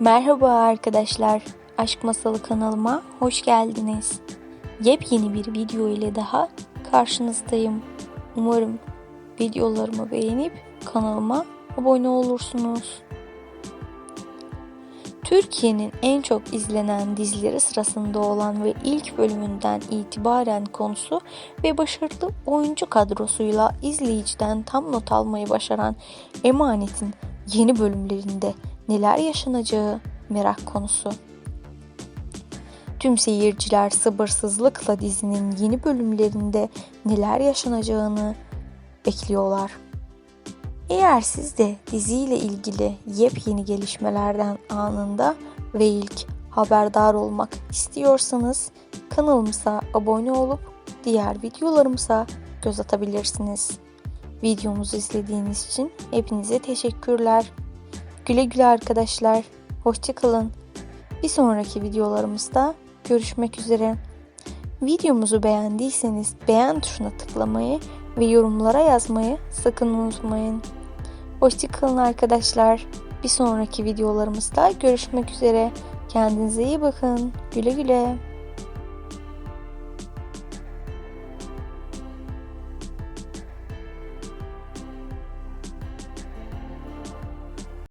Merhaba arkadaşlar. Aşk Masalı kanalıma hoş geldiniz. Yepyeni bir video ile daha karşınızdayım. Umarım videolarımı beğenip kanalıma abone olursunuz. Türkiye'nin en çok izlenen dizileri sırasında olan ve ilk bölümünden itibaren konusu ve başarılı oyuncu kadrosuyla izleyiciden tam not almayı başaran Emanet'in yeni bölümlerinde neler yaşanacağı merak konusu. Tüm seyirciler sabırsızlıkla dizinin yeni bölümlerinde neler yaşanacağını bekliyorlar. Eğer siz de diziyle ilgili yepyeni gelişmelerden anında ve ilk haberdar olmak istiyorsanız kanalımıza abone olup diğer videolarımıza göz atabilirsiniz. Videomuzu izlediğiniz için hepinize teşekkürler. Güle güle arkadaşlar. Hoşçakalın. Bir sonraki videolarımızda görüşmek üzere. Videomuzu beğendiyseniz beğen tuşuna tıklamayı ve yorumlara yazmayı sakın unutmayın. Hoşçakalın arkadaşlar. Bir sonraki videolarımızda görüşmek üzere. Kendinize iyi bakın. Güle güle.